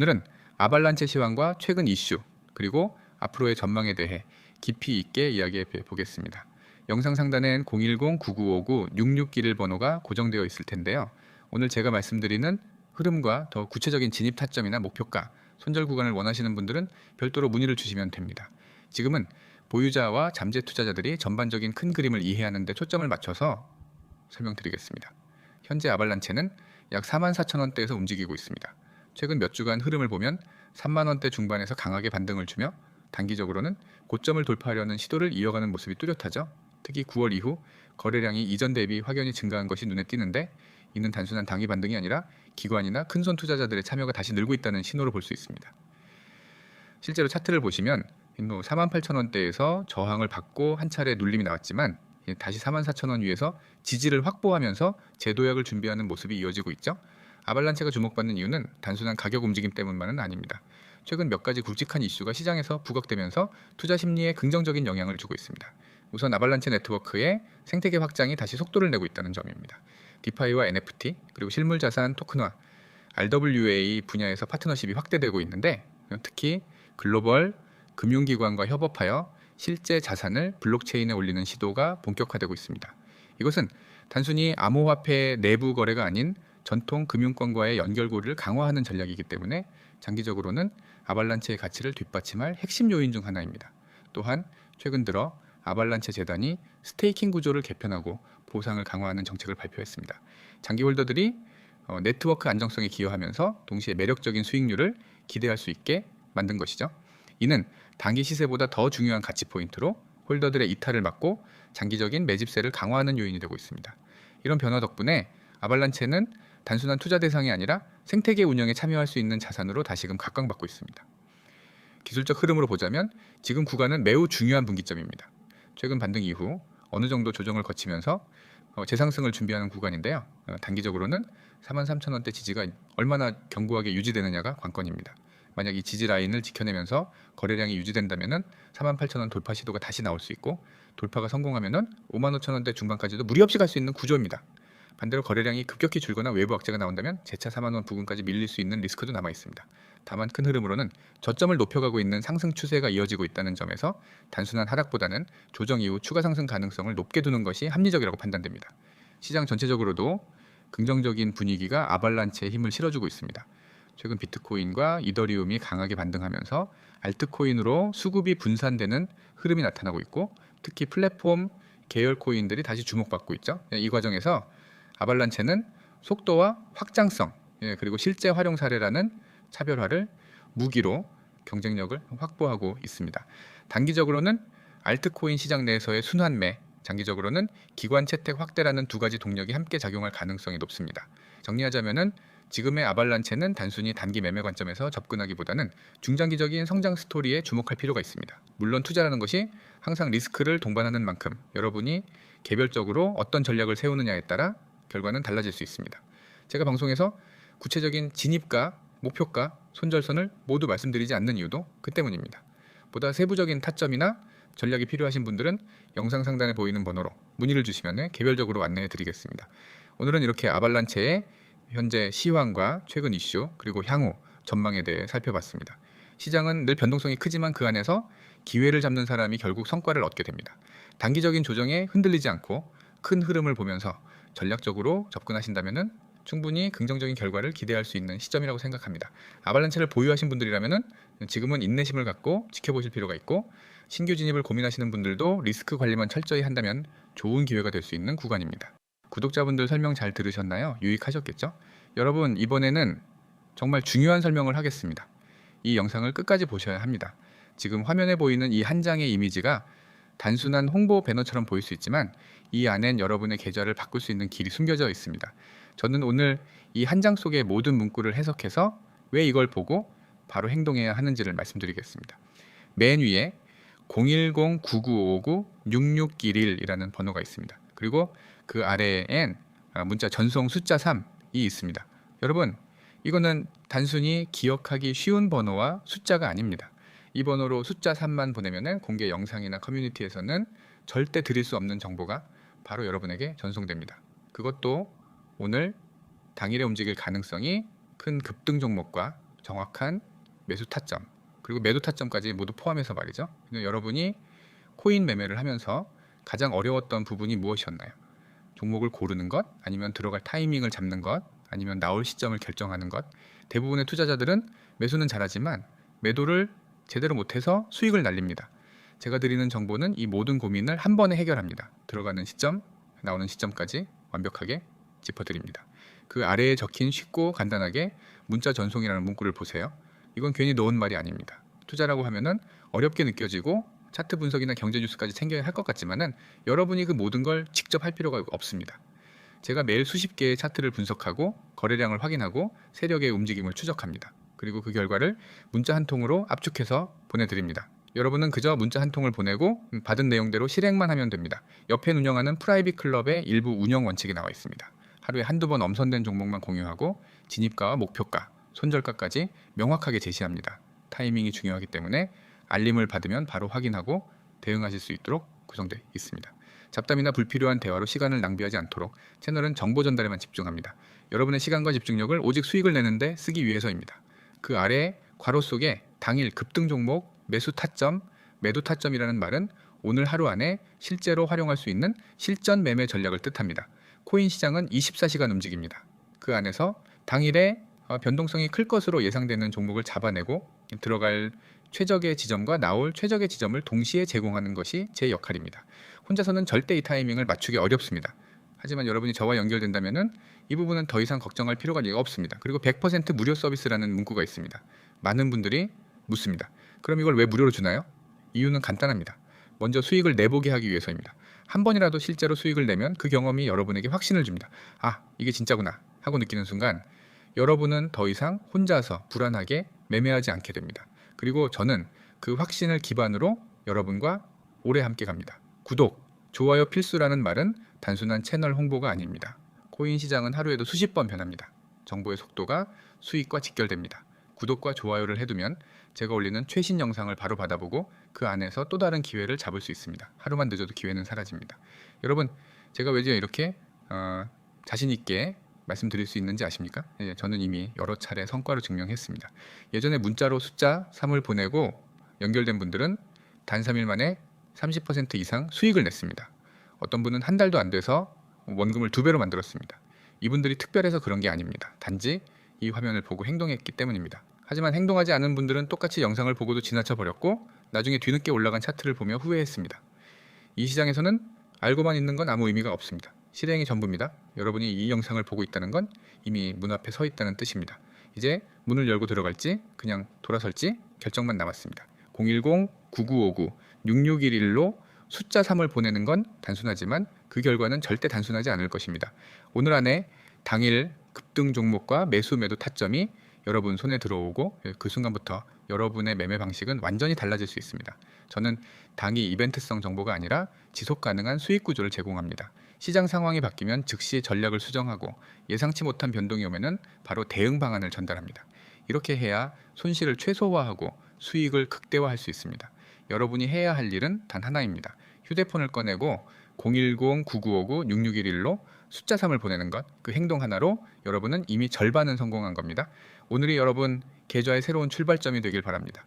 오늘은 아발란체 시황과 최근 이슈 그리고 앞으로의 전망에 대해 깊이 있게 이야기해 보겠습니다. 영상 상단엔 010-9959-6691 번호가 고정되어 있을 텐데요. 오늘 제가 말씀드리는 흐름과 더 구체적인 진입 타점이나 목표가, 손절 구간을 원하시는 분들은 별도로 문의를 주시면 됩니다. 지금은 보유자와 잠재 투자자들이 전반적인 큰 그림을 이해하는 데 초점을 맞춰서 설명드리겠습니다. 현재 아발란체는 약 4만 4천 원대에서 움직이고 있습니다. 최근 몇 주간 흐름을 보면 3만 원대 중반에서 강하게 반등을 주며 단기적으로는 고점을 돌파하려는 시도를 이어가는 모습이 뚜렷하죠. 특히 9월 이후 거래량이 이전 대비 확연히 증가한 것이 눈에 띄는데 이는 단순한 단기 반등이 아니라 기관이나 큰손 투자자들의 참여가 다시 늘고 있다는 신호를 볼 수 있습니다. 실제로 차트를 보시면 4만 8천 원대에서 저항을 받고 한 차례 눌림이 나왔지만 다시 4만 4천 원 위에서 지지를 확보하면서 재도약을 준비하는 모습이 이어지고 있죠. 아발란체가 주목받는 이유는 단순한 가격 움직임 때문만은 아닙니다. 최근 몇 가지 굵직한 이슈가 시장에서 부각되면서 투자 심리에 긍정적인 영향을 주고 있습니다. 우선 아발란체 네트워크의 생태계 확장이 다시 속도를 내고 있다는 점입니다. 디파이와 NFT 그리고 실물 자산 토큰화 RWA 분야에서 파트너십이 확대되고 있는데 특히 글로벌 금융기관과 협업하여 실제 자산을 블록체인에 올리는 시도가 본격화되고 있습니다. 이것은 단순히 암호화폐 내부 거래가 아닌 전통 금융권과의 연결고리를 강화하는 전략이기 때문에 장기적으로는 아발란체의 가치를 뒷받침할 핵심 요인 중 하나입니다. 또한 최근 들어 아발란체 재단이 스테이킹 구조를 개편하고 보상을 강화하는 정책을 발표했습니다. 장기 홀더들이 어, 네트워크 안정성에 기여하면서 동시에 매력적인 수익률을 기대할 수 있게 만든 것이죠. 이는 단기 시세보다 더 중요한 가치 포인트로 홀더들의 이탈을 막고 장기적인 매집세를 강화하는 요인이 되고 있습니다. 이런 변화 덕분에 아발란체는 단순한 투자 대상이 아니라 생태계 운영에 참여할 수 있는 자산으로 다시금 각광받고 있습니다. 기술적 흐름으로 보자면 지금 구간은 매우 중요한 분기점입니다. 최근 반등 이후 어느 정도 조정을 거치면서 어, 재상승을 준비하는 구간인데요. 어, 단기적으로는 4만 3천 원대 지지가 얼마나 견고하게 유지되느냐가 관건입니다. 만약 이 지지 라인을 지켜내면서 거래량이 유지된다면은 4만 8천 원 돌파 시도가 다시 나올 수 있고 돌파가 성공하면은 5만 5천 원대 중반까지도 무리 없이 갈 수 있는 구조입니다. 반대로 거래량이 급격히 줄거나 외부 악재가 나온다면 재차 4만 원 부근까지 밀릴 수 있는 리스크도 남아 있습니다. 다만 큰 흐름으로는 저점을 높여가고 있는 상승 추세가 이어지고 있다는 점에서 단순한 하락보다는 조정 이후 추가 상승 가능성을 높게 두는 것이 합리적이라고 판단됩니다. 시장 전체적으로도 긍정적인 분위기가 아발란체에 힘을 실어주고 있습니다. 최근 비트코인과 이더리움이 강하게 반등하면서 알트코인으로 수급이 분산되는 흐름이 나타나고 있고 특히 플랫폼 계열 코인들이 다시 주목받고 있죠. 이 과정에서 아발란체는 속도와 확장성 예, 그리고 실제 활용 사례라는 차별화를 무기로 경쟁력을 확보하고 있습니다. 단기적으로는 알트코인 시장 내에서의 순환매, 장기적으로는 기관 채택 확대라는 두 가지 동력이 함께 작용할 가능성이 높습니다. 정리하자면은 지금의 아발란체는 단순히 단기 매매 관점에서 접근하기보다는 중장기적인 성장 스토리에 주목할 필요가 있습니다. 물론 투자라는 것이 항상 리스크를 동반하는 만큼 여러분이 개별적으로 어떤 전략을 세우느냐에 따라 결과는 달라질 수 있습니다. 제가 방송에서 구체적인 진입가, 목표가, 손절선을 모두 말씀드리지 않는 이유도 그 때문입니다. 보다 세부적인 타점이나 전략이 필요하신 분들은 영상 상단에 보이는 번호로 문의를 주시면 개별적으로 안내해 드리겠습니다. 오늘은 이렇게 아발란체의 현재 시황과 최근 이슈 그리고 향후 전망에 대해 살펴봤습니다. 시장은 늘 변동성이 크지만 그 안에서 기회를 잡는 사람이 결국 성과를 얻게 됩니다. 단기적인 조정에 흔들리지 않고 큰 흐름을 보면서 전략적으로 접근하신다면 충분히 긍정적인 결과를 기대할 수 있는 시점이라고 생각합니다. 아발란체를 보유하신 분들이라면 지금은 인내심을 갖고 지켜보실 필요가 있고 신규 진입을 고민하시는 분들도 리스크 관리만 철저히 한다면 좋은 기회가 될 수 있는 구간입니다. 구독자분들 설명 잘 들으셨나요? 유익하셨겠죠? 여러분 이번에는 정말 중요한 설명을 하겠습니다. 이 영상을 끝까지 보셔야 합니다. 지금 화면에 보이는 이 한 장의 이미지가 단순한 홍보 배너처럼 보일 수 있지만 이 안엔 여러분의 계좌를 바꿀 수 있는 길이 숨겨져 있습니다. 저는 오늘 이 한 장 속의 모든 문구를 해석해서 왜 이걸 보고 바로 행동해야 하는지를 말씀드리겠습니다. 맨 위에 010-9959-6611이라는 번호가 있습니다. 그리고 그 아래엔 아, 문자 전송 숫자 3이 있습니다. 여러분, 이거는 단순히 기억하기 쉬운 번호와 숫자가 아닙니다. 이 번호로 숫자 3만 보내면 공개 영상이나 커뮤니티에서는 절대 드릴 수 없는 정보가 바로 여러분에게 전송됩니다. 그것도 오늘 당일에 움직일 가능성이 큰 급등 종목과 정확한 매수 타점 그리고 매도 타점까지 모두 포함해서 말이죠. 여러분이 코인 매매를 하면서 가장 어려웠던 부분이 무엇이었나요? 종목을 고르는 것, 아니면 들어갈 타이밍을 잡는 것, 아니면 나올 시점을 결정하는 것. 대부분의 투자자들은 매수는 잘하지만 매도를 제대로 못해서 수익을 날립니다. 제가 드리는 정보는 이 모든 고민을 한 번에 해결합니다. 들어가는 시점, 나오는 시점까지 완벽하게 짚어드립니다. 그 아래에 적힌 쉽고 간단하게 문자 전송이라는 문구를 보세요. 이건 괜히 놓은 말이 아닙니다. 투자라고 하면은 어렵게 느껴지고 차트 분석이나 경제 뉴스까지 챙겨야 할 것 같지만은 여러분이 그 모든 걸 직접 할 필요가 없습니다. 제가 매일 수십 개의 차트를 분석하고 거래량을 확인하고 세력의 움직임을 추적합니다. 그리고 그 결과를 문자 한 통으로 압축해서 보내드립니다. 여러분은 그저 문자 한 통을 보내고 받은 내용대로 실행만 하면 됩니다. 옆에 운영하는 프라이빗 클럽의 일부 운영 원칙이 나와 있습니다. 하루에 한두 번 엄선된 종목만 공유하고 진입가와 목표가, 손절가까지 명확하게 제시합니다. 타이밍이 중요하기 때문에 알림을 받으면 바로 확인하고 대응하실 수 있도록 구성되어 있습니다. 잡담이나 불필요한 대화로 시간을 낭비하지 않도록 채널은 정보 전달에만 집중합니다. 여러분의 시간과 집중력을 오직 수익을 내는데 쓰기 위해서입니다. 그 아래 괄호 속에 당일 급등 종목 매수 타점, 매도 타점이라는 말은 오늘 하루 안에 실제로 활용할 수 있는 실전 매매 전략을 뜻합니다. 코인 시장은 24시간 움직입니다. 그 안에서 당일에 어, 변동성이 클 것으로 예상되는 종목을 잡아내고 들어갈 최적의 지점과 나올 최적의 지점을 동시에 제공하는 것이 제 역할입니다. 혼자서는 절대 이 타이밍을 맞추기 어렵습니다. 하지만 여러분이 저와 연결된다면은 이 부분은 더 이상 걱정할 필요가 없습니다. 그리고 100% 무료 서비스라는 문구가 있습니다. 많은 분들이 묻습니다. 그럼 이걸 왜 무료로 주나요? 이유는 간단합니다. 먼저 수익을 내보게 하기 위해서입니다. 한 번이라도 실제로 수익을 내면 그 경험이 여러분에게 확신을 줍니다. 아, 이게 진짜구나 하고 느끼는 순간 여러분은 더 이상 혼자서 불안하게 매매하지 않게 됩니다. 그리고 저는 그 확신을 기반으로 여러분과 오래 함께 갑니다. 구독, 좋아요 필수라는 말은 단순한 채널 홍보가 아닙니다. 코인 시장은 하루에도 수십 번 변합니다. 정보의 속도가 수익과 직결됩니다. 구독과 좋아요를 해두면 제가 올리는 최신 영상을 바로 받아보고 그 안에서 또 다른 기회를 잡을 수 있습니다. 하루만 늦어도 기회는 사라집니다. 여러분, 제가 왜 이렇게 어, 자신 있게 말씀드릴 수 있는지 아십니까? 예, 저는 이미 여러 차례 성과로 증명했습니다. 예전에 문자로 숫자 3을 보내고 연결된 분들은 단 3일 만에 30% 이상 수익을 냈습니다. 어떤 분은 한 달도 안 돼서 원금을 두 배로 만들었습니다. 이분들이 특별해서 그런 게 아닙니다. 단지 이 화면을 보고 행동했기 때문입니다. 하지만 행동하지 않은 분들은 똑같이 영상을 보고도 지나쳐 버렸고 나중에 뒤늦게 올라간 차트를 보며 후회했습니다. 이 시장에서는 알고만 있는 건 아무 의미가 없습니다. 실행이 전부입니다. 여러분이 이 영상을 보고 있다는 건 이미 문 앞에 서 있다는 뜻입니다. 이제 문을 열고 들어갈지 그냥 돌아설지 결정만 남았습니다. 010-9959-6611로 숫자 3을 보내는 건 단순하지만 그 결과는 절대 단순하지 않을 것입니다. 오늘 안에 당일 급등 종목과 매수 매도 타점이 여러분 손에 들어오고 그 순간부터 여러분의 매매 방식은 완전히 달라질 수 있습니다. 저는 당이 이벤트성 정보가 아니라 지속 가능한 수익 구조를 제공합니다. 시장 상황이 바뀌면 즉시 전략을 수정하고 예상치 못한 변동이 오면은 바로 대응 방안을 전달합니다. 이렇게 해야 손실을 최소화하고 수익을 극대화할 수 있습니다. 여러분이 해야 할 일은 단 하나입니다. 휴대폰을 꺼내고 010-9959-6611로 숫자 3을 보내는 것, 그 행동 하나로 여러분은 이미 절반은 성공한 겁니다. 오늘이 여러분 계좌의 새로운 출발점이 되길 바랍니다.